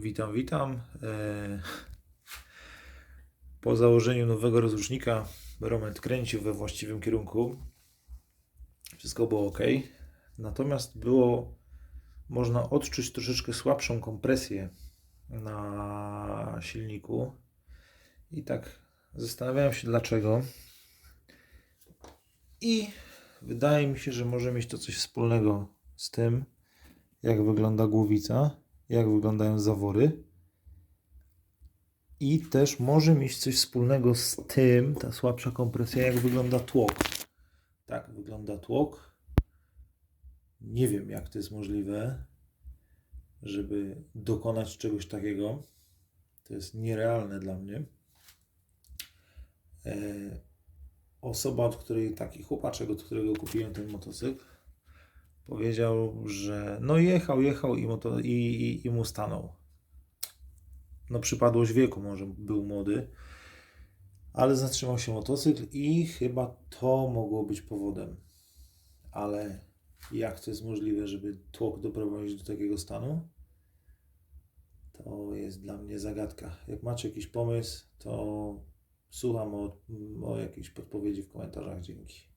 Witam, witam. E, Po założeniu nowego rozrusznika Romet kręcił we właściwym kierunku. Wszystko było ok. Natomiast było można odczuć troszeczkę słabszą kompresję na silniku. I tak zastanawiałem się dlaczego. I wydaje mi się, że może mieć to coś wspólnego z tym, jak wygląda głowica, jak wyglądają zawory. I też może mieć coś wspólnego z tym, ta słabsza kompresja, jak wygląda tłok. Tak wygląda tłok. Nie wiem, jak to jest możliwe, żeby dokonać czegoś takiego. To jest nierealne dla mnie. E, osoba, od której taki chłopaczek, od którego kupiłem ten motocykl, powiedział, że no jechał, jechał i, moto, i, i, i mu stanął. No przypadłość wieku, może był młody, ale zatrzymał się motocykl i chyba to mogło być powodem. Ale jak to jest możliwe, żeby tłok doprowadzić do takiego stanu? To jest dla mnie zagadka. Jak macie jakiś pomysł, to słucham o, o jakiejś podpowiedzi w komentarzach. Dzięki.